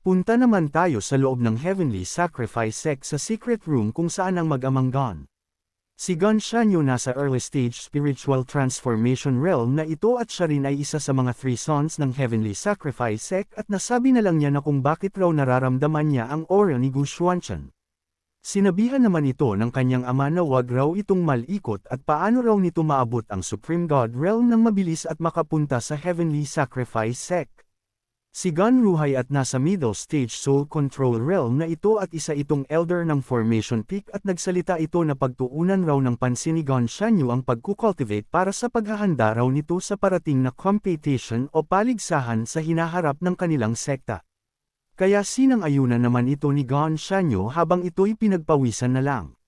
Punta naman tayo sa loob ng Heavenly Sacrifice Sect sa secret room kung saan ang mag-amang Gon. Si Gon Shanyo nasa early stage spiritual transformation realm na ito at siya rin ay isa sa mga three sons ng Heavenly Sacrifice Sect at nasabi na lang niya na kung bakit raw nararamdaman niya ang aura ni Gu Xuanchen. Sinabihan naman ito ng kanyang ama na wag raw itong malikot at paano raw nito maabot ang Supreme God Realm ng mabilis at makapunta sa Heavenly Sacrifice Sect. Si Gun Ruhay at nasa middle stage soul control realm na ito at isa itong elder ng formation peak at nagsalita ito na pagtuunan raw ng pansin ni Gon Shanyu ang pagkukultivate para sa paghahanda raw nito sa parating na competition o paligsahan sa hinaharap ng kanilang sekta. Kaya sinang-ayunan naman ito ni Gon Shanyu habang ito'y pinagpawisan na lang.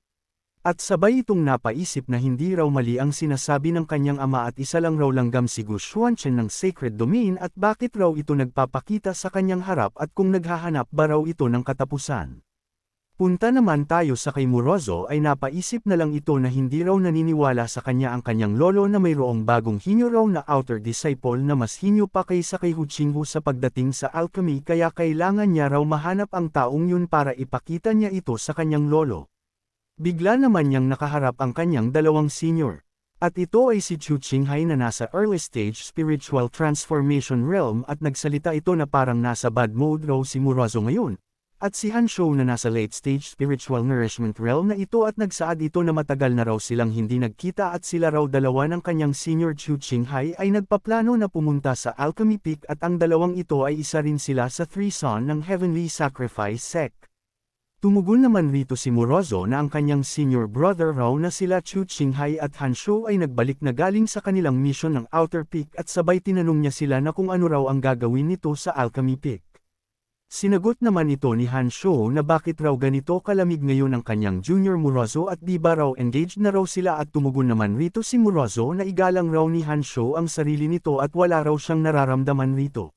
At sabay itong napaisip na hindi raw mali ang sinasabi ng kanyang ama at isa lang raw langgam si Gu Xuanchen ng sacred domain at bakit raw ito nagpapakita sa kanyang harap at kung naghahanap ba raw ito ng katapusan. Punta naman tayo sa kay Murozo ay napaisip na lang ito na hindi raw naniniwala sa kanya ang kanyang lolo na mayroong bagong hinyo raw na outer disciple na mas hinyo pa kaysa kay Huchinghu sa pagdating sa alchemy kaya kailangan niya raw mahanap ang taong yun para ipakita niya ito sa kanyang lolo. Bigla naman niyang nakaharap ang kanyang dalawang senior. At ito ay si Chu Qinghai na nasa early stage spiritual transformation realm at nagsalita ito na parang nasa bad mode raw si Murazo ngayon. At si Han Shou na nasa late stage spiritual nourishment realm na ito at nagsaad ito na matagal na raw silang hindi nagkita at sila raw dalawa ng kanyang senior Chu Qinghai ay nagpaplano na pumunta sa Alchemy Peak at ang dalawang ito ay isa rin sila sa Three Son ng Heavenly Sacrifice Sect. Tumugon naman rito si Morozo na ang kanyang senior brother raw na sila Chu Qinghai at Han Shou ay nagbalik na galing sa kanilang mission ng Outer Peak at sabay tinanong niya sila na kung ano raw ang gagawin nito sa Alchemy Peak. Sinagot naman ito ni Han Shou na bakit raw ganito kalamig ngayon ang kanyang junior Morozo at di ba raw engaged na raw sila at tumugon naman rito si Morozo na igalang raw ni Han Shou ang sarili nito at wala raw siyang nararamdaman rito.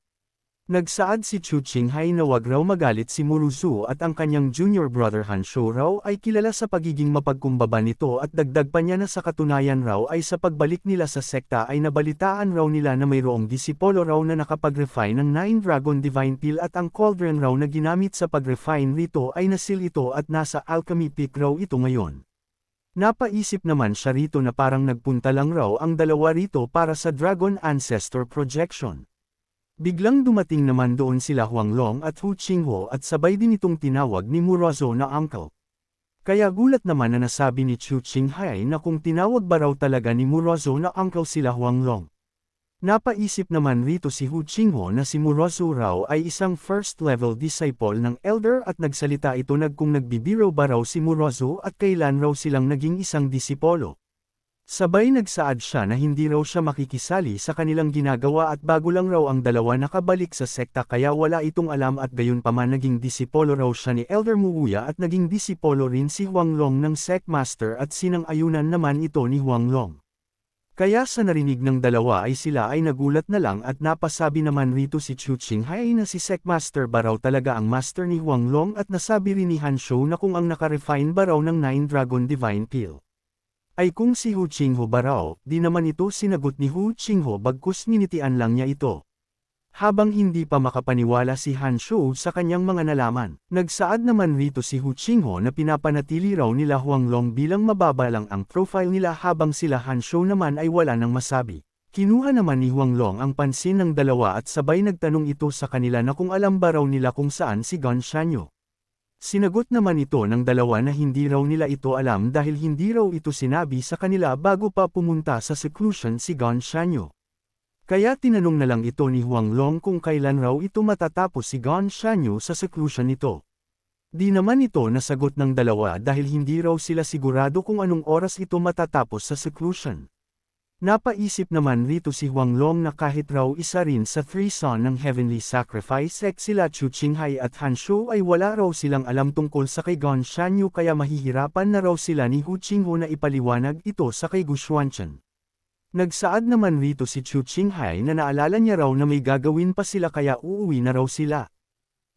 Nagsaad si Chu Qinghai na wag raw magalit si Muruzu at ang kanyang junior brother Han Shou raw ay kilala sa pagiging mapagkumbaba nito at dagdag pa niya na sa katunayan raw ay sa pagbalik nila sa sekta ay nabalitaan raw nila na mayroong disipolo raw na nakapag-refine ng Nine Dragon Divine Pill at ang cauldron raw na ginamit sa pag-refine rito ay nasil ito at nasa Alchemy Peak raw ito ngayon. Napaisip naman siya rito na parang nagpunta lang raw ang dalawa rito para sa Dragon Ancestor Projection. Biglang dumating naman doon sila Huang Long at Hu Qinghuo at sabay din itong tinawag ni Murazo na uncle. Kaya gulat naman na nasabi ni Chu Qinghai na kung tinawag ba raw talaga ni Murazo na uncle sila Huang Long. Napaisip naman rito si Hu Qinghuo na si Murazo raw ay isang first level disciple ng elder at nagsalita ito nag kung nagbibiro ba raw si Murazo at kailan raw silang naging isang disipolo. Sabay nagsaad siya na hindi raw siya makikisali sa kanilang ginagawa at bago lang raw ang dalawa nakabalik sa sekta kaya wala itong alam at gayon pa man naging disipolo raw siya ni Elder Muwuya at naging disipolo rin si Huang Long ng Sect Master at sinang-ayunan naman ito ni Huang Long. Kaya sa narinig ng dalawa ay sila ay nagulat na lang at napasabi naman rito si Chu Qinghai na si Sect Master ba raw talaga ang master ni Huang Long at nasabi rin ni Han Shou na kung ang nakarefine ba raw ng Nine Dragon Divine Pill ay kung si Hu Qingho ba raw, di naman ito sinagot ni Hu Qingho bagkus ninitian lang niya ito. Habang hindi pa makapaniwala si Han Shou sa kanyang mga nalaman, nagsaad naman rito si Hu Qingho na pinapanatili raw nila Huang Long bilang mababa lang ang profile nila habang sila Han Shou naman ay wala nang masabi. Kinuha naman ni Huang Long ang pansin ng dalawa at sabay nagtanong ito sa kanila na kung alam ba raw nila kung saan si Gon Shanyo. Sinagot naman ito ng dalawa na hindi raw nila ito alam dahil hindi raw ito sinabi sa kanila bago pa pumunta sa seclusion si Gon Shanyo. Kaya tinanong na lang ito ni Huang Long kung kailan raw ito matatapos si Gon Shanyo sa seclusion nito. Di naman ito nasagot ng dalawa dahil hindi raw sila sigurado kung anong oras ito matatapos sa seclusion. Napaisip naman rito si Huang Long na kahit raw isa rin sa three son ng Heavenly Sacrifice Sect sila Chu Qinghai at Han Shou ay wala raw silang alam tungkol sa kay Gon Shanyu kaya mahihirapan na raw sila ni Hu Qinghu na ipaliwanag ito sa kay Gu Xuanchen. Nagsaad naman rito si Chu Qinghai na naalala niya raw na may gagawin pa sila kaya uuwi na raw sila.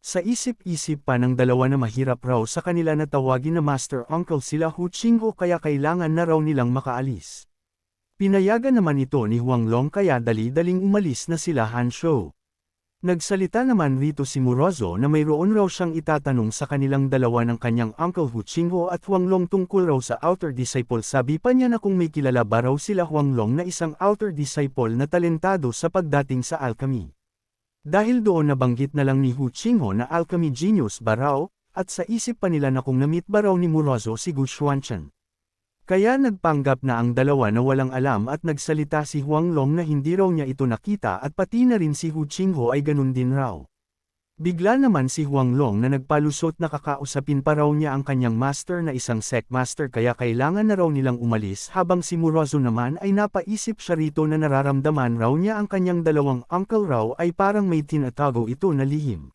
Sa isip-isip pa ng dalawa na mahirap raw sa kanila na tawagin na Master Uncle sila Hu Qinghu kaya kailangan na raw nilang makaalis. Pinayagan naman ito ni Huang Long kaya dali-daling umalis na sila Han Shou. Nagsalita naman rito si Murozo na mayroon raw siyang itatanong sa kanilang dalawa ng kanyang uncle Hu Qingho at Huang Long tungkol raw sa outer disciple sabi pa niya na kung may kilala ba raw sila Huang Long na isang outer disciple na talentado sa pagdating sa alchemy. Dahil doon nabanggit na lang ni Hu Qingho na alchemy genius ba raw, at sa isip pa nila na kung namit ba raw ni Murozo si Gu Xuanchen. Kaya nagpanggap na ang dalawa na walang alam at nagsalita si Huang Long na hindi raw niya ito nakita at pati na rin si Hu Qingho ay ganun din raw. Bigla naman si Huang Long na nagpalusot na kakausapin pa raw niya ang kanyang master na isang sect master kaya kailangan na raw nilang umalis habang si Murazo naman ay napaisip siya rito na nararamdaman raw niya ang kanyang dalawang uncle raw ay parang may tinatago ito na lihim.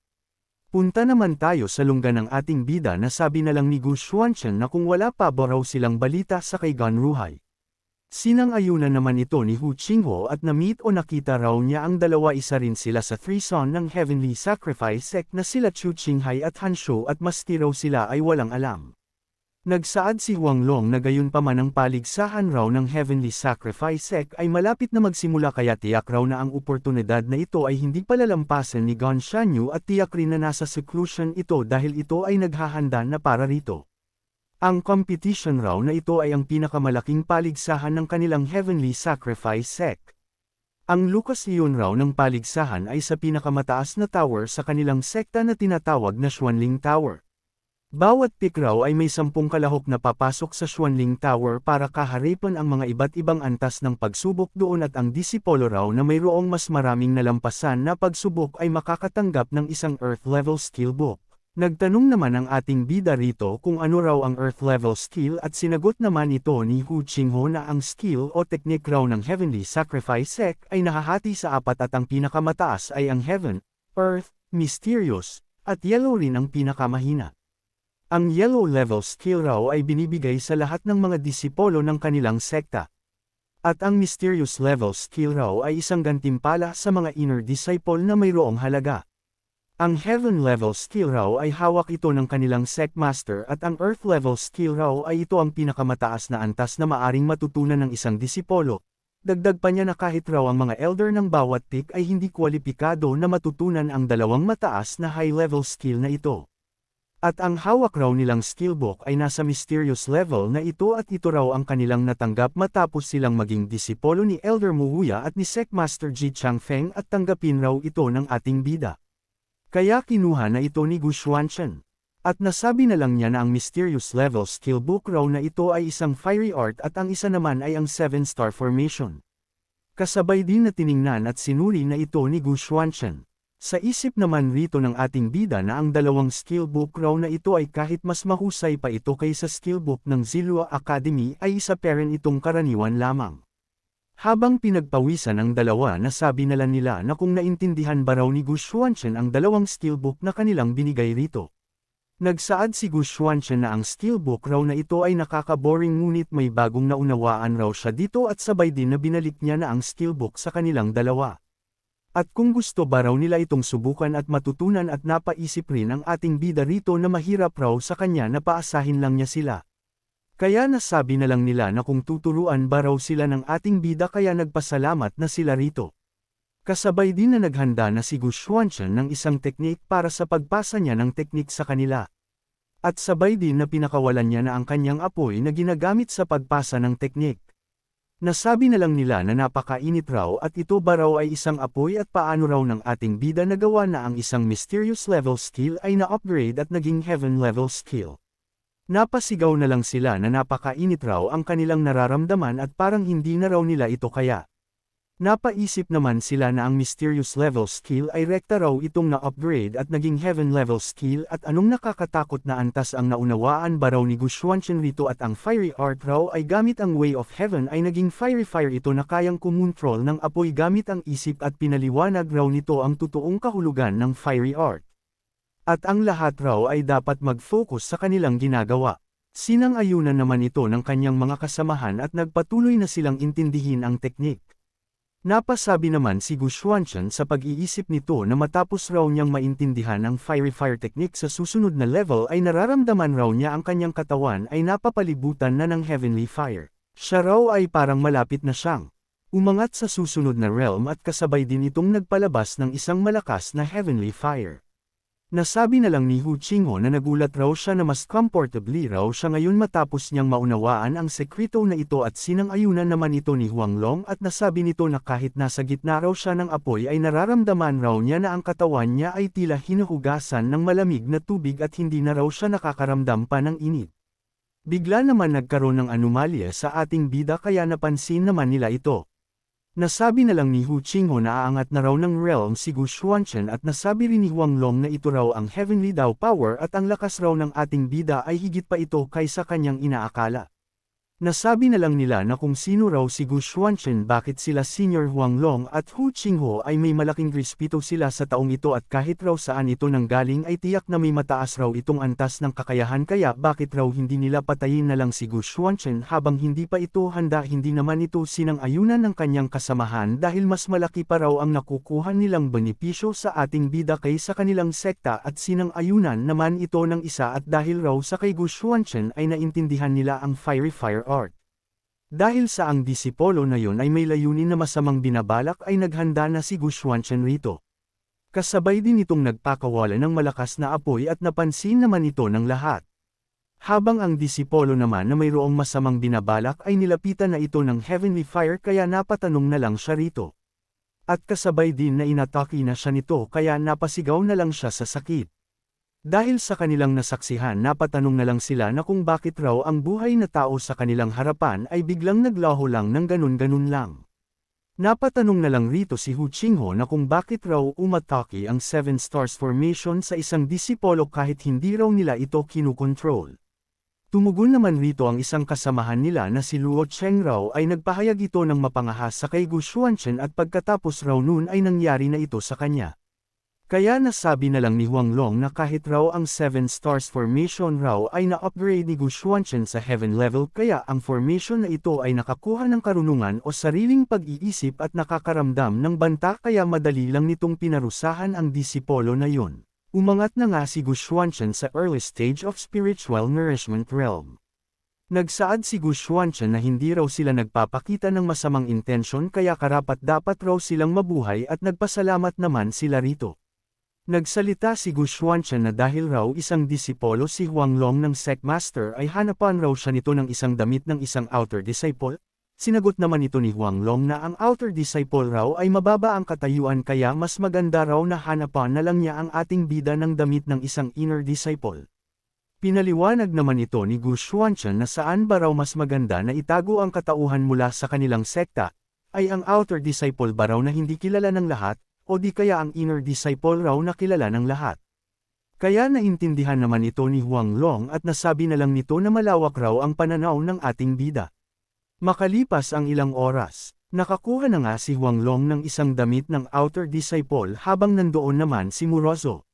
Punta naman tayo sa lungga ng ating bida na sabi na lang ni Gu Xuanchen na kung wala pa ba silang balita sa kay Gan Ruhai. Sinang-ayunan naman ito ni Hu Qingho at na-meet o nakita raw niya ang dalawa isa rin sila sa Three Son ng Heavenly Sacrifice sect na sila Chu Qinghai at Han Shou at maski raw sila ay walang alam. Nagsaad si Huang Long na gayon pa man ang paligsahan raw ng Heavenly Sacrifice Sect ay malapit na magsimula kaya tiyak raw na ang oportunidad na ito ay hindi palalampasan ni Gon Shanyu at tiyak rin na nasa seclusion ito dahil ito ay naghahanda na para rito. Ang competition raw na ito ay ang pinakamalaking paligsahan ng kanilang Heavenly Sacrifice Sect. Ang lukas iyon raw ng paligsahan ay sa pinakamataas na tower sa kanilang sekta na tinatawag na Xuanling Tower. Bawat pick raw ay may sampung kalahok na papasok sa Xuanling Tower para kaharipan ang mga iba't ibang antas ng pagsubok doon at ang disipolo raw na mayroong mas maraming nalampasan na pagsubok ay makakatanggap ng isang Earth level skill book. Nagtanong naman ang ating bida rito kung ano raw ang Earth level skill at sinagot naman ito ni Hu Qingho na ang skill o teknik raw ng Heavenly Sacrifice Sect ay nahahati sa apat at ang pinakamataas ay ang Heaven, Earth, Mysterious, at Yellow rin ang pinakamahina. Ang yellow level skill raw ay binibigay sa lahat ng mga disipolo ng kanilang sekta. At ang mysterious level skill raw ay isang gantimpala sa mga inner disciple na mayroong halaga. Ang heaven level skill raw ay hawak ito ng kanilang sect master at ang earth level skill raw ay ito ang pinakamataas na antas na maaring matutunan ng isang disipolo. Dagdag pa niya na kahit raw ang mga elder ng bawat pick ay hindi kwalipikado na matutunan ang dalawang mataas na high level skill na ito. At ang hawak raw nilang skillbook ay nasa mysterious level na ito at ito raw ang kanilang natanggap matapos silang maging disipolo ni Elder Muhuya at ni Secmaster Ji Changfeng at tanggapin raw ito ng ating bida. Kaya kinuha na ito ni Gu Xuanchen. At nasabi na lang niya na ang mysterious level skillbook raw na ito ay isang fiery art at ang isa naman ay ang 7-star formation. Kasabay din na tiningnan at sinuri na ito ni Gu Xuanchen. Sa isip naman rito ng ating bida na ang dalawang skillbook raw na ito ay kahit mas mahusay pa ito kaysa skillbook ng Zilua Academy ay isa pa rin itong karaniwan lamang. Habang pinagpawisan ang dalawa na lang nila na kung naintindihan ba raw ni Gu Xuanchen ang dalawang skillbook na kanilang binigay rito. Nagsaad si Gu Xuanchen na ang skillbook raw na ito ay nakaka-boring ngunit may bagong naunawaan raw siya dito at sabay din na binalik niya na ang skillbook sa kanilang dalawa. At kung gusto ba raw nila itong subukan at matutunan at napaisip rin ang ating bida rito na mahirap raw sa kanya na paasahin lang niya sila. Kaya nasabi na lang nila na kung tuturuan ba raw sila ng ating bida kaya nagpasalamat na sila rito. Kasabay din na naghanda na si Gu Xuanchen ng isang teknik para sa pagpasa niya ng teknik sa kanila. At sabay din na pinakawalan niya na ang kanyang apoy na ginagamit sa pagpasa ng teknik. Nasabi na lang nila na napakainit raw at ito ba raw ay isang apoy at paano raw ng ating bida nagawa na ang isang mysterious level skill ay na-upgrade at naging heaven level skill. Napasigaw na lang sila na napakainit raw ang kanilang nararamdaman at parang hindi na raw nila ito kaya. Napaisip naman sila na ang mysterious level skill ay rekta raw itong na-upgrade at naging heaven level skill at anong nakakatakot na antas ang naunawaan ba raw ni Gushwanshan rito at ang fiery art raw ay gamit ang way of heaven ay naging fiery fire ito na kayang kumontrol ng apoy gamit ang isip at pinaliwanag raw nito ang totoong kahulugan ng fiery art. At ang lahat raw ay dapat mag-focus sa kanilang ginagawa. Sinang-ayunan naman ito ng kanyang mga kasamahan at nagpatuloy na silang intindihin ang teknik. Napasabi naman si Gu Xuanchen sa pag-iisip nito na matapos raw niyang maintindihan ang fiery fire technique sa susunod na level ay nararamdaman raw niya ang kanyang katawan ay napapalibutan na ng heavenly fire. Siya raw ay parang malapit na siyang Umangat sa susunod na realm at kasabay din itong nagpalabas ng isang malakas na heavenly fire. Nasabi na lang ni Hu Qingho na nagulat raw siya na mas comfortably raw siya ngayon matapos niyang maunawaan ang sekreto na ito at sinang-ayunan naman ito ni Huang Long at nasabi nito na kahit nasa gitna raw siya ng apoy ay nararamdaman raw niya na ang katawan niya ay tila hinuhugasan ng malamig na tubig at hindi na raw siya nakakaramdam pa ng init. Bigla naman nagkaroon ng anomalya sa ating bida kaya napansin naman nila ito. Nasabi na lang ni Hu Qingho na aangat na raw ng realm si Gu Xuanchen at nasabi rin ni Huang Long na ito raw ang heavenly Dao power at ang lakas raw ng ating bida ay higit pa ito kaysa kanyang inaakala. Nasabi na lang nila na kung sino raw si Gu Xuanchen bakit sila Senior Huang Long at Hu Qingho ay may malaking respeto sila sa taong ito at kahit raw saan ito nanggaling ay tiyak na may mataas raw itong antas ng kakayahan kaya bakit raw hindi nila patayin na lang si Gu Xuanchen habang hindi pa ito handa hindi naman ito sinang ayunan ng kanyang kasamahan dahil mas malaki pa raw ang nakukuha nilang benepisyo sa ating bida kaysa kanilang sekta at sinang ayunan naman ito ng isa at dahil raw sa kay Gu Xuanchen ay naintindihan nila ang fiery fire art. Dahil sa ang disipolo na yon ay may layunin na masamang binabalak ay naghanda na si Gu Xuanchen rito. Kasabay din itong nagpakawala ng malakas na apoy at napansin naman ito ng lahat. Habang ang disipolo naman na mayroong masamang binabalak ay nilapitan na ito ng heavenly fire kaya napatanong na lang siya rito. At kasabay din na inatake na siya nito kaya napasigaw na lang siya sa sakit. Dahil sa kanilang nasaksihan napatanong na lang sila na kung bakit raw ang buhay na tao sa kanilang harapan ay biglang naglaho lang ng ganun-ganun lang. Napatanong na lang rito si Hu Qingho na kung bakit raw umatake ang Seven Stars Formation sa isang disipolo kahit hindi raw nila ito kinukontrol. Tumugon naman rito ang isang kasamahan nila na si Luo Cheng raw ay nagpahayag ito ng mapangahas sa kay Gu Xuanchen at pagkatapos raw noon ay nangyari na ito sa kanya. Kaya nasabi na lang ni Huang Long na kahit raw ang Seven Stars Formation raw ay na-upgrade ni Gu Xuanchen sa Heaven level kaya ang formation na ito ay nakakuha ng karunungan o sariling pag-iisip at nakakaramdam ng banta kaya madali lang nitong pinarusahan ang disipolo na yun. Umangat na nga si Gu Xuanchen sa early stage of spiritual nourishment realm. Nagsaad si Gu Xuanchen na hindi raw sila nagpapakita ng masamang intensyon kaya karapat dapat raw silang mabuhay at nagpasalamat naman sila rito. Nagsalita si Gu Xuanchen na dahil raw isang disipolo si Huang Long ng Sect Master ay hanapan raw siya nito ng isang damit ng isang outer disciple. Sinagot naman ito ni Huang Long na ang outer disciple raw ay mababa ang katayuan kaya mas maganda raw na hanapan na lang niya ang ating bida ng damit ng isang inner disciple. Pinaliwanag naman ito ni Gu Xuanchen na saan ba raw mas maganda na itago ang katauhan mula sa kanilang sekta, ay ang outer disciple ba raw na hindi kilala ng lahat, o di kaya ang inner disciple raw na kilala ng lahat. Kaya naintindihan naman ito ni Huang Long at nasabi na lang nito na malawak raw ang pananaw ng ating bida. Makalipas ang ilang oras, nakakuha na nga si Huang Long ng isang damit ng outer disciple habang nandoon naman si Murozo.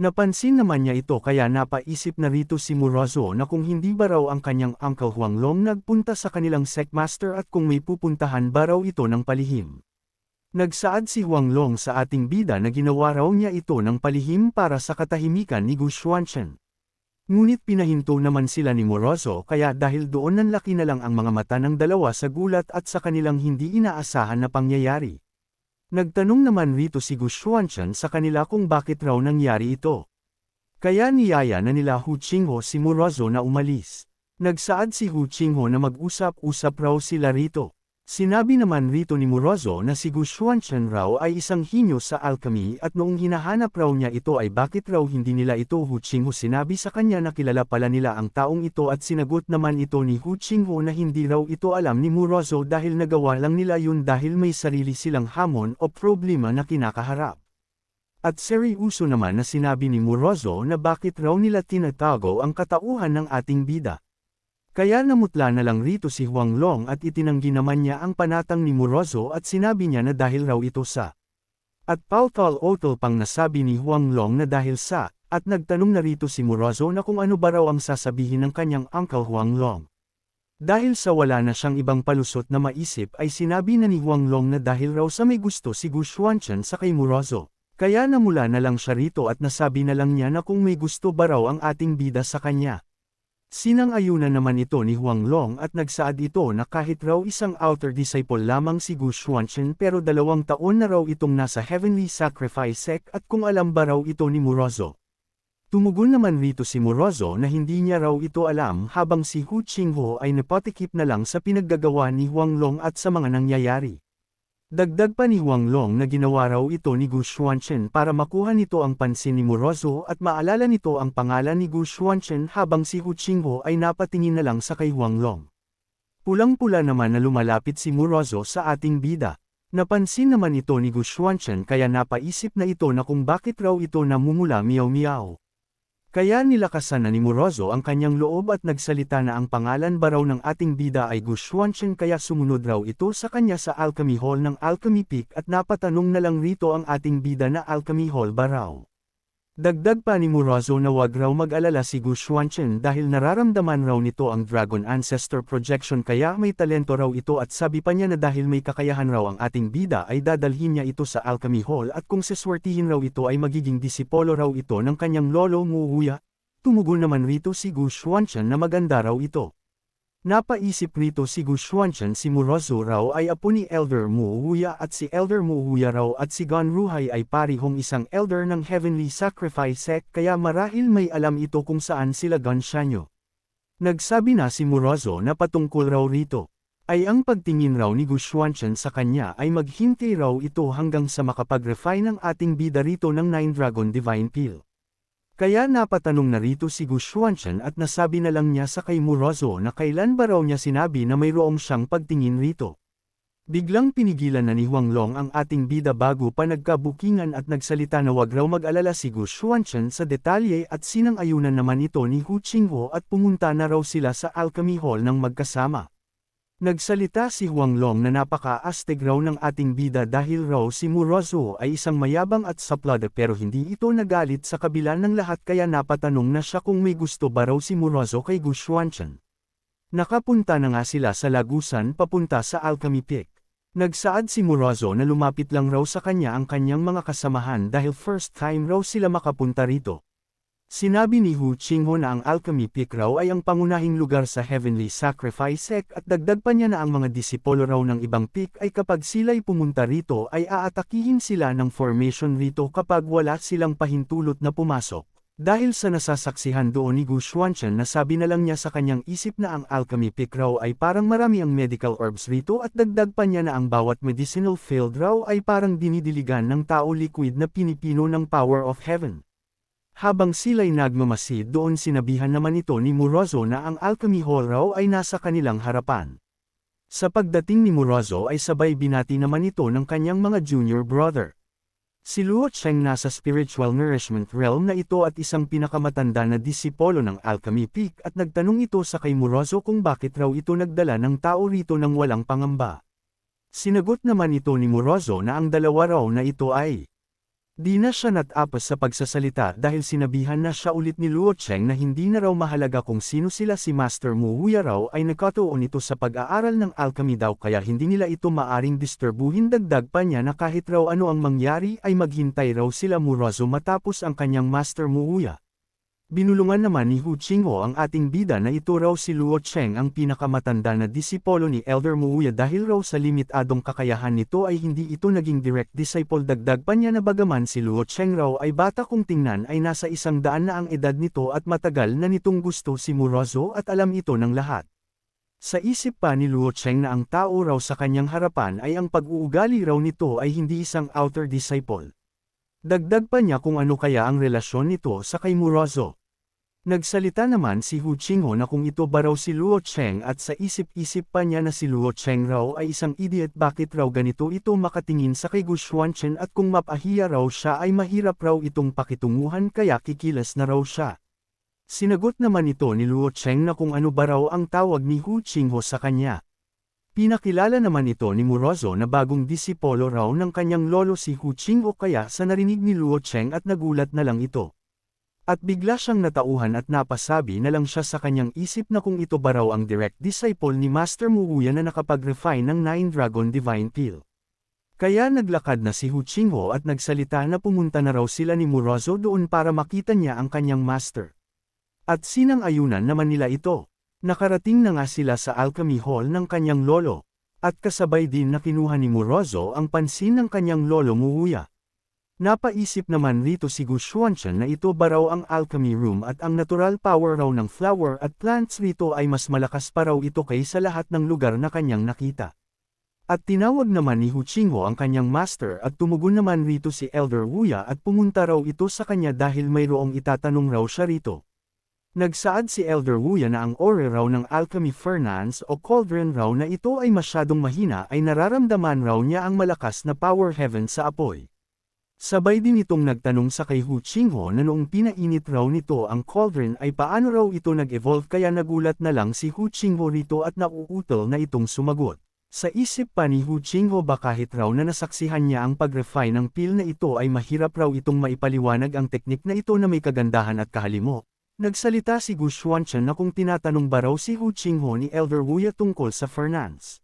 Napansin naman niya ito kaya napaisip na rito si Murozo na kung hindi ba raw ang kanyang uncle Huang Long nagpunta sa kanilang sectmaster at kung may pupuntahan ba raw ito ng palihim. Nagsaad si Huang Long sa ating bida na ginawa raw niya ito ng palihim para sa katahimikan ni Gu Xuanchen. Ngunit pinahinto naman sila ni Morozo kaya dahil doon nanlaki na lang ang mga mata ng dalawa sa gulat at sa kanilang hindi inaasahan na pangyayari. Nagtanong naman rito si Gu Xuanchen sa kanila kung bakit raw nangyari ito. Kaya niyaya na nila Hu Qingho si Morozo na umalis. Nagsaad si Hu Qingho na mag-usap-usap raw sila rito. Sinabi naman rito ni Murozo na si Gu Xuanchen raw ay isang hinyo sa alchemy at noong hinahanap raw niya ito ay bakit raw hindi nila ito Hu Qingho sinabi sa kanya na kilala pala nila ang taong ito at sinagot naman ito ni Hu Qingho na hindi raw ito alam ni Murozo dahil nagawa lang nila yun dahil may sarili silang hamon o problema na kinakaharap. At seryoso naman na sinabi ni Murozo na bakit raw nila tinatago ang katauhan ng ating bida. Kaya namutla na lang rito si Huang Long at itinanggi naman niya ang panatang ni Murozo at sinabi niya na dahil raw ito sa. At pautol otol pang nasabi ni Huang Long na dahil sa, at nagtanong na rito si Murozo na kung ano ba raw ang sasabihin ng kanyang uncle Huang Long. Dahil sa wala na siyang ibang palusot na maisip ay sinabi na ni Huang Long na dahil raw sa may gusto si Gu Xuanchen sa kay Murozo. Kaya namula na lang siya rito at nasabi na lang niya na kung may gusto ba raw ang ating bida sa kanya. Sinang-ayunan naman ito ni Huang Long at nagsaad ito na kahit raw isang outer disciple lamang si Gu Xuanchen pero dalawang taon na raw itong nasa Heavenly Sacrifice Sect at kung alam ba raw ito ni Murozo. Tumugon naman rito si Murozo na hindi niya raw ito alam habang si Hu Qingho ay napatikip na lang sa pinaggagawa ni Huang Long at sa mga nangyayari. Dagdag pa ni Huang Long na ginawa raw ito ni Gu Xuanchen para makuha nito ang pansin ni Murozo at maalala nito ang pangalan ni Gu Xuanchen habang si Hu Qingho ay napatingin na lang sa kay Huang Long. Pulang-pula naman na lumalapit si Murozo sa ating bida. Napansin naman ito ni Gu Xuanchen kaya napaisip na ito na kung bakit raw ito namumula miyaw-miyaw. Kaya nilakasan na ni Murozo ang kanyang loob at nagsalita na ang pangalan ba raw ng ating bida ay Gu Xuanchen kaya sumunod raw ito sa kanya sa Alchemy Hall ng Alchemy Peak at napatanong na lang rito ang ating bida na Alchemy Hall ba raw. Dagdag pa ni Murozo na wag raw mag-alala si Gu Xuanchen dahil nararamdaman raw nito ang Dragon Ancestor Projection kaya may talento raw ito at sabi pa niya na dahil may kakayahan raw ang ating bida ay dadalhin niya ito sa Alchemy Hall at kung seswertihin raw ito ay magiging disipolo raw ito ng kanyang lolo Muhuya. Tumugon naman rito si Gu Xuanchen na maganda raw ito. Napaisip rito si Gu Xuanchen si Murozo raw ay apo ni Elder Muhuya at si Elder Muhuya raw at si Gon Ruhai ay parihong isang elder ng Heavenly Sacrifice kaya marahil may alam ito kung saan sila Gon Shanyo. Nagsabi na si Murozo na patungkol raw rito. Ay ang pagtingin raw ni Gu Xuanchen sa kanya ay maghintay raw ito hanggang sa makapag-refine ng ating bida rito ng Nine Dragon Divine Peel. Kaya napatanong na rito si Gu Xuanchen at nasabi na lang niya sa kay Murozo na kailan ba raw niya sinabi na mayroong siyang pagtingin rito. Biglang pinigilan na ni Huang Long ang ating bida bago pa nagkabukingan at nagsalita na wag raw mag-alala si Gu Xuanchen sa detalye at sinang-ayunan naman ito ni Hu Qingho at pumunta na raw sila sa Alchemy Hall ng magkasama. Nagsalita si Huang Long na napaka-astig raw ng ating bida dahil raw si Murozo ay isang mayabang at saplada pero hindi ito nagalit sa kabila ng lahat kaya napatanong na siya kung may gusto ba raw si Murozo kay Gu Xuanchen. Nakapunta na nga sila sa lagusan papunta sa Alchemy Peak. Nagsaad si Murozo na lumapit lang raw sa kanya ang kanyang mga kasamahan dahil first time raw sila makapunta rito. Sinabi ni Hu Qingho na ang Alchemy Peak raw ay ang pangunahing lugar sa Heavenly Sacrifice at dagdag pa niya na ang mga disipolo raw ng ibang peak ay kapag sila'y pumunta rito ay aatakihin sila ng formation rito kapag wala silang pahintulot na pumasok. Dahil sa nasasaksihan doon ni Gu Xuanchen na sabi na lang niya sa kanyang isip na ang Alchemy Peak raw ay parang marami ang medical herbs rito at dagdag pa niya na ang bawat medicinal field raw ay parang dinidiligan ng tao liquid na pinipino ng power of heaven. Habang sila'y nagmamasid doon sinabihan naman ito ni Murozo na ang Alchemy Hall raw ay nasa kanilang harapan. Sa pagdating ni Murozo ay sabay binati naman ito ng kanyang mga junior brother. Si Luo Cheng nasa spiritual nourishment realm na ito at isang pinakamatanda na disipolo ng Alchemy Peak at nagtanong ito sa kay Murozo kung bakit raw ito nagdala ng tao rito ng walang pangamba. Sinagot naman ito ni Murozo na ang dalawa raw na ito ay Di na siya natapas sa pagsasalita dahil sinabihan na siya ulit ni Luo Cheng na hindi na raw mahalaga kung sino sila si Master Mu Huya raw ay nagkatuon ito sa pag-aaral ng alchemy daw kaya hindi nila ito maaring disturbuhin dagdag pa niya na kahit raw ano ang mangyari ay maghintay raw sila Murazo matapos ang kanyang Master Mu Huya. Binulungan naman ni Hu Qingho ang ating bida na ito raw si Luo Cheng ang pinakamatanda na disipolo ni Elder Muya dahil raw sa limitadong kakayahan nito ay hindi ito naging direct disciple dagdag pa niya na bagaman si Luo Cheng raw ay bata kung tingnan ay nasa isang daan na ang edad nito at matagal na nitong gusto si Murozo at alam ito ng lahat. Sa isip pa ni Luo Cheng na ang tao raw sa kanyang harapan ay ang pag-uugali raw nito ay hindi isang outer disciple. Dagdag pa niya kung ano kaya ang relasyon nito sa kay Murozo. Nagsalita naman si Hu Qingho na kung ito ba raw si Luo Cheng at sa isip-isip pa niya na si Luo Cheng raw ay isang idiot bakit raw ganito ito makatingin sa kay Gu Xuanchen at kung mapahiya raw siya ay mahirap raw itong pakitunguhan kaya kikilas na raw siya. Sinagot naman ito ni Luo Cheng na kung ano ba raw ang tawag ni Hu Qingho sa kanya. Pinakilala naman ito ni Murozo na bagong disipolo raw ng kanyang lolo si Hu Qingho kaya sa narinig ni Luo Cheng at nagulat na lang ito. At bigla siyang natauhan at napasabi na lang siya sa kanyang isip na kung ito ba raw ang direct disciple ni Master Muhuya na nakapag-refine ng Nine Dragon Divine Peel. Kaya naglakad na si Hu Qingho at nagsalita na pumunta na raw sila ni Murozo doon para makita niya ang kanyang master. At sinang-ayunan naman nila ito. Nakarating na nga sila sa alchemy hall ng kanyang lolo. At kasabay din na kinuha ni Morozo ang pansin ng kanyang lolo Muuya. Napaisip naman rito si Gu Xuanchen na ito ba raw ang alchemy room at ang natural power raw ng flower at plants rito ay mas malakas pa raw ito kaysa lahat ng lugar na kanyang nakita. At tinawag naman ni Hu Qingho ang kanyang master at tumugon naman rito si Elder Wuya at pumunta raw ito sa kanya dahil mayroong itatanong raw siya rito. Nagsaad si Elder Wuya na ang ore raw ng alchemy fernance o cauldron raw na ito ay masyadong mahina ay nararamdaman raw niya ang malakas na power heaven sa apoy. Sabay din itong nagtanong sa kay Hu Qingho na noong pinainit raw nito ang cauldron ay paano raw ito nag-evolve kaya nagulat na lang si Hu Qingho rito at nauutol na itong sumagot. Sa isip pa ni Hu Qingho ba kahit raw na nasaksihan niya ang pag-refine ng pil na ito ay mahirap raw itong maipaliwanag ang teknik na ito na may kagandahan at kahalimo. Nagsalita si Gu Xuanchen na kung tinatanong ba raw si Hu Qingho ni Elder Wuya tungkol sa Fernance.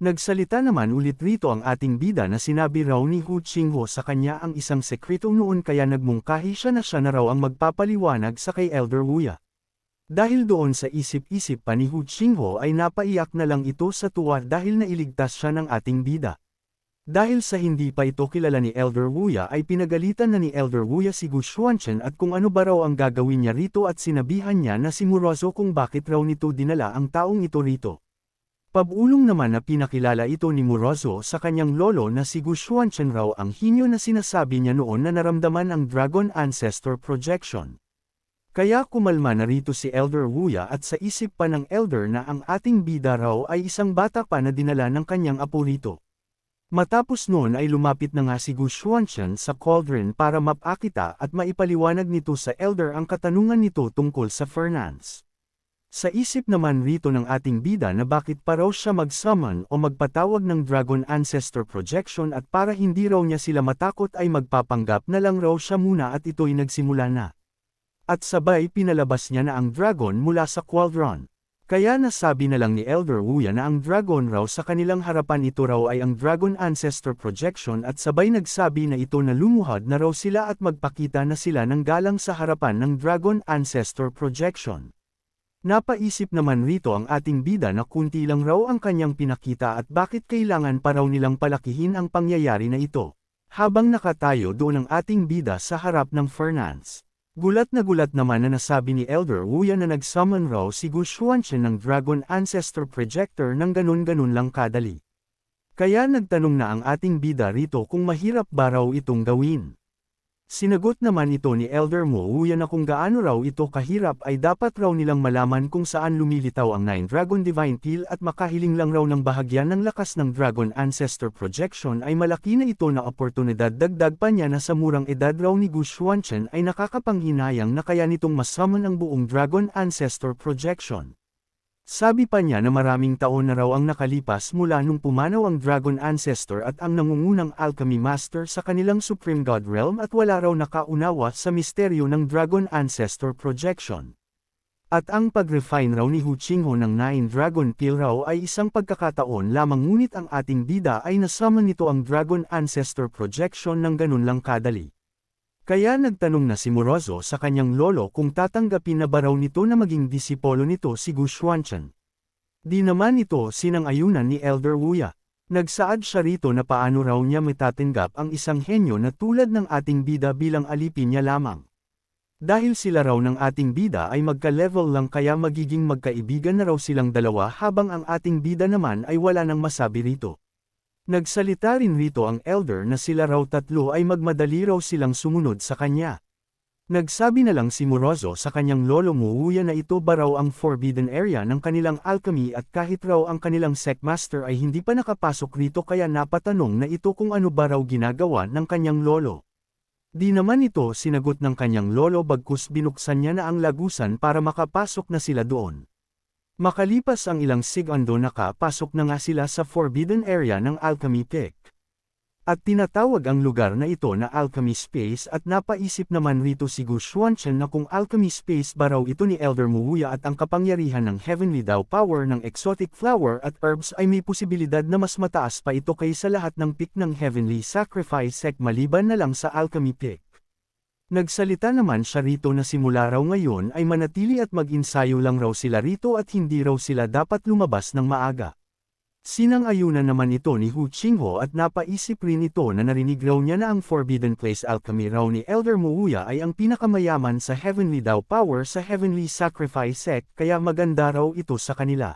Nagsalita naman ulit rito ang ating bida na sinabi raw ni Hu Qingho sa kanya ang isang sekreto noon kaya nagmungkahi siya na siya na raw ang magpapaliwanag sa kay Elder Wuya. Dahil doon sa isip-isip pa ni Hu Qingho ay napaiyak na lang ito sa tuwa dahil nailigtas siya ng ating bida. Dahil sa hindi pa ito kilala ni Elder Wuya ay pinagalitan na ni Elder Wuya si Gu Xuanchen at kung ano ba raw ang gagawin niya rito at sinabihan niya na si Murazo kung bakit raw nito dinala ang taong ito rito. Pabulong naman na pinakilala ito ni Murazo sa kanyang lolo na si Gu Xuanchen raw ang hinyo na sinasabi niya noon na naramdaman ang Dragon Ancestor Projection. Kaya kumalma na rito si Elder Wuya at sa isip pa ng Elder na ang ating bida raw ay isang bata pa na dinala ng kanyang apo rito. Matapos noon ay lumapit na nga si Gu Xuanchen sa cauldron para mapakita at maipaliwanag nito sa Elder ang katanungan nito tungkol sa Fernance. Sa isip naman rito ng ating bida na bakit pa raw siya mag-summon o magpatawag ng Dragon Ancestor Projection at para hindi raw niya sila matakot ay magpapanggap na lang raw siya muna at ito'y nagsimula na. At sabay pinalabas niya na ang dragon mula sa cauldron. Kaya nasabi na lang ni Elder Wuya na ang dragon raw sa kanilang harapan ito raw ay ang Dragon Ancestor Projection at sabay nagsabi na ito na lumuhad na raw sila at magpakita na sila ng galang sa harapan ng Dragon Ancestor Projection. Napaisip naman rito ang ating bida na kunti lang raw ang kanyang pinakita at bakit kailangan pa raw nilang palakihin ang pangyayari na ito. Habang nakatayo doon ang ating bida sa harap ng Fernance. Gulat na gulat naman na nasabi ni Elder Wuya na nag-summon raw si Gu Xuanchen ng Dragon Ancestor Projector ng ganun-ganun lang kadali. Kaya nagtanong na ang ating bida rito kung mahirap ba raw itong gawin. Sinagot naman ito ni Elder Mo Wuya na kung gaano raw ito kahirap ay dapat raw nilang malaman kung saan lumilitaw ang Nine Dragon Divine Peel at makahiling lang raw ng bahagyan ng lakas ng Dragon Ancestor Projection ay malaki na ito na oportunidad dagdag pa niya na sa murang edad raw ni Gu Xuanchen ay nakakapanghinayang na kaya nitong masummon ang buong Dragon Ancestor Projection. Sabi pa niya na maraming taon na raw ang nakalipas mula nung pumanaw ang Dragon Ancestor at ang nangungunang Alchemy Master sa kanilang Supreme God Realm at wala raw nakaunawa sa misteryo ng Dragon Ancestor Projection. At ang pag-refine raw ni Hu Qingho ng Nine Dragon Peel raw ay isang pagkakataon lamang ngunit ang ating bida ay nasummon nito ang Dragon Ancestor Projection ng ganun lang kadali. Kaya nagtanong na si Morozo sa kanyang lolo kung tatanggapin na ba raw nito na maging disipolo nito si Gu Xuanchen. Di naman ito sinang-ayunan ni Elder Wuya. Nagsaad siya rito na paano raw niya matatanggap ang isang henyo na tulad ng ating bida bilang alipin niya lamang. Dahil sila raw ng ating bida ay magka-level lang kaya magiging magkaibigan na raw silang dalawa habang ang ating bida naman ay wala nang masabi rito. Nagsalita rin rito ang elder na sila raw tatlo ay magmadali raw silang sumunod sa kanya. Nagsabi na lang si Morozo sa kanyang lolo Muuya na ito ba raw ang forbidden area ng kanilang alchemy at kahit raw ang kanilang secmaster ay hindi pa nakapasok rito kaya napatanong na ito kung ano ba raw ginagawa ng kanyang lolo. Di naman ito sinagot ng kanyang lolo bagkus binuksan niya na ang lagusan para makapasok na sila doon. Makalipas ang ilang segundo nakapasok na nga sila sa forbidden area ng Alchemy Peak. At tinatawag ang lugar na ito na Alchemy Space at napaisip naman rito si Gu Xuanchen na kung Alchemy Space ba raw ito ni Elder Muwuya at ang kapangyarihan ng Heavenly Dao Power ng exotic flower at herbs ay may posibilidad na mas mataas pa ito kaysa lahat ng peak ng Heavenly Sacrifice Sect maliban na lang sa Alchemy Peak. Nagsalita naman siya rito na simula raw ngayon ay manatili at mag-insayo lang raw sila rito at hindi raw sila dapat lumabas ng maaga. Sinang-ayunan naman ito ni Hu Qingho at napaisip rin ito na narinig raw niya na ang Forbidden Place Alchemy raw ni Elder Muuya ay ang pinakamayaman sa Heavenly Dao Power sa Heavenly Sacrifice Sect kaya maganda raw ito sa kanila.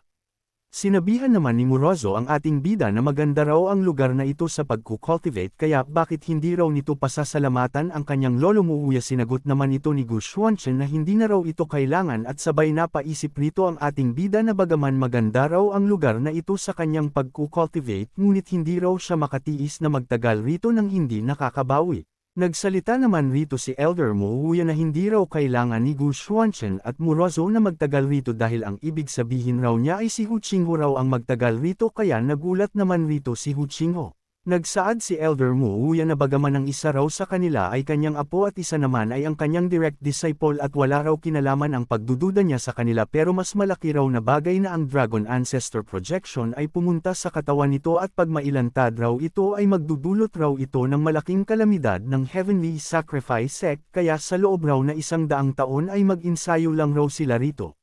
Sinabihan naman ni Morozo ang ating bida na maganda raw ang lugar na ito sa pagkukultivate kaya bakit hindi raw nito pasasalamatan ang kanyang lolo Muuya sinagot naman ito ni Gu Xuanchen na hindi na raw ito kailangan at sabay napaisip rito ang ating bida na bagaman maganda raw ang lugar na ito sa kanyang pagkukultivate ngunit hindi raw siya makatiis na magtagal rito ng hindi nakakabawi. Nagsalita naman rito si Elder Muuya na hindi raw kailangan ni Gu Xuanchen at Murazo na magtagal rito dahil ang ibig sabihin raw niya ay si Hu Qingho raw ang magtagal rito kaya nagulat naman rito si Hu Qingho. Nagsaad si Elder Muuya na bagaman ang isa raw sa kanila ay kanyang apo at isa naman ay ang kanyang direct disciple at wala raw kinalaman ang pagdududa niya sa kanila pero mas malaki raw na bagay na ang Dragon Ancestor Projection ay pumunta sa katawan nito at pag mailantad raw ito ay magdudulot raw ito ng malaking kalamidad ng Heavenly Sacrifice Sect kaya sa loob raw na isang daang taon ay mag-insayo lang raw sila rito.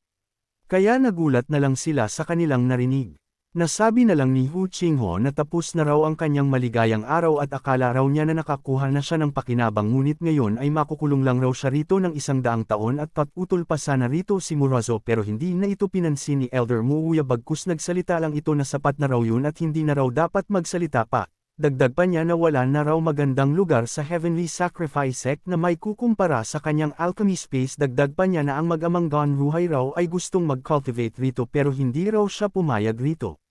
Kaya nagulat na lang sila sa kanilang narinig. Nasabi na lang ni Hu Qingho na tapos na raw ang kanyang maligayang araw at akala raw niya na nakakuha na siya ng pakinabang ngunit ngayon ay makukulong lang raw siya rito ng isang daang taon at patutol pa sana rito si Murazo pero hindi na ito pinansin ni Elder Muuya bagkus nagsalita lang ito na sapat na raw yun at hindi na raw dapat magsalita pa. Dagdag pa niya na wala na raw magandang lugar sa Heavenly Sacrifice Sect na may kukumpara sa kanyang alchemy space dagdag pa niya na ang mag-amang Gon Ruhay raw ay gustong mag-cultivate rito pero hindi raw siya pumayag rito.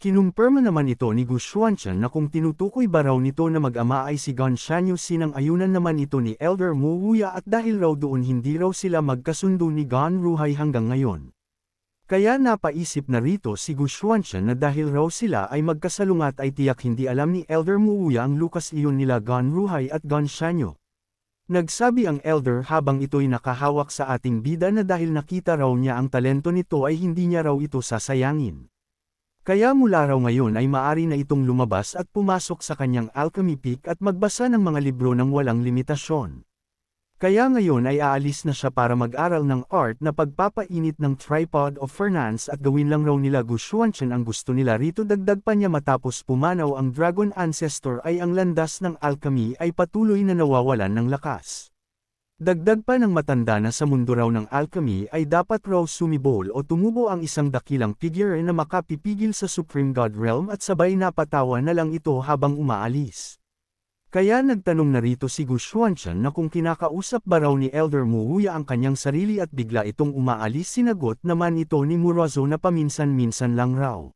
Kinumpirma naman ito ni Gu Xuanchen na kung tinutukoy ba raw nito na mag-ama ay si Gon Shanyu sinang ayunan naman ito ni Elder Mu Wuya at dahil raw doon hindi raw sila magkasundo ni Gon Ruhai hanggang ngayon. Kaya napaisip na rito si Gu Xuanchen na dahil raw sila ay magkasalungat ay tiyak hindi alam ni Elder Mu Wuya ang lukas iyon nila Gon Ruhai at Gon Shanyu. Nagsabi ang elder habang ito'y nakahawak sa ating bida na dahil nakita raw niya ang talento nito ay hindi niya raw ito sasayangin. Kaya mula raw ngayon ay maari na itong lumabas at pumasok sa kanyang alchemy peak at magbasa ng mga libro ng walang limitasyon. Kaya ngayon ay aalis na siya para mag-aral ng art na pagpapainit ng tripod of Fernance at gawin lang raw nila Gushuanshan ang gusto nila rito dagdag pa niya matapos pumanaw ang Dragon Ancestor ay ang landas ng alchemy ay patuloy na nawawalan ng lakas. Dagdag pa ng matanda na sa mundo raw ng alchemy ay dapat raw sumibol o tumubo ang isang dakilang figure na makapipigil sa Supreme God Realm at sabay napatawa na lang ito habang umaalis. Kaya nagtanong na rito si Gu Xuanshan na kung kinakausap ba raw ni Elder Muhuya ang kanyang sarili at bigla itong umaalis sinagot naman ito ni Murazo na paminsan-minsan lang raw.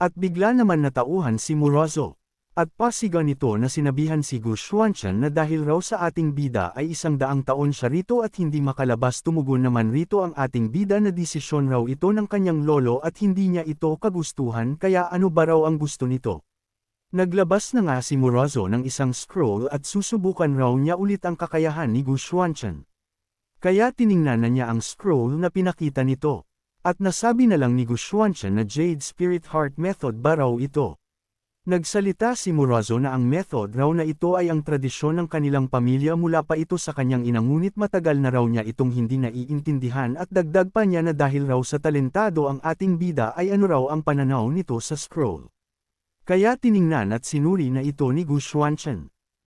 At bigla naman natauhan si Murazo. At pasigan nito na sinabihan si Gu Xuanshan na dahil raw sa ating bida ay isang daang taon siya rito at hindi makalabas tumugon naman rito ang ating bida na desisyon raw ito ng kanyang lolo at hindi niya ito kagustuhan kaya ano ba raw ang gusto nito. Naglabas na nga si Murazo ng isang scroll at susubukan raw niya ulit ang kakayahan ni Gu Xuanshan. Kaya tiningnan na niya ang scroll na pinakita nito. At nasabi na lang ni Gu Xuanshan na Jade Spirit Heart Method ba raw ito. Nagsalita si Murazo na ang method raw na ito ay ang tradisyon ng kanilang pamilya mula pa ito sa kanyang ina ngunit matagal na raw niya itong hindi naiintindihan at dagdag pa niya na dahil raw sa talentado ang ating bida ay ano raw ang pananaw nito sa scroll. Kaya tiningnan at sinuri na ito ni Gu Xuanchen.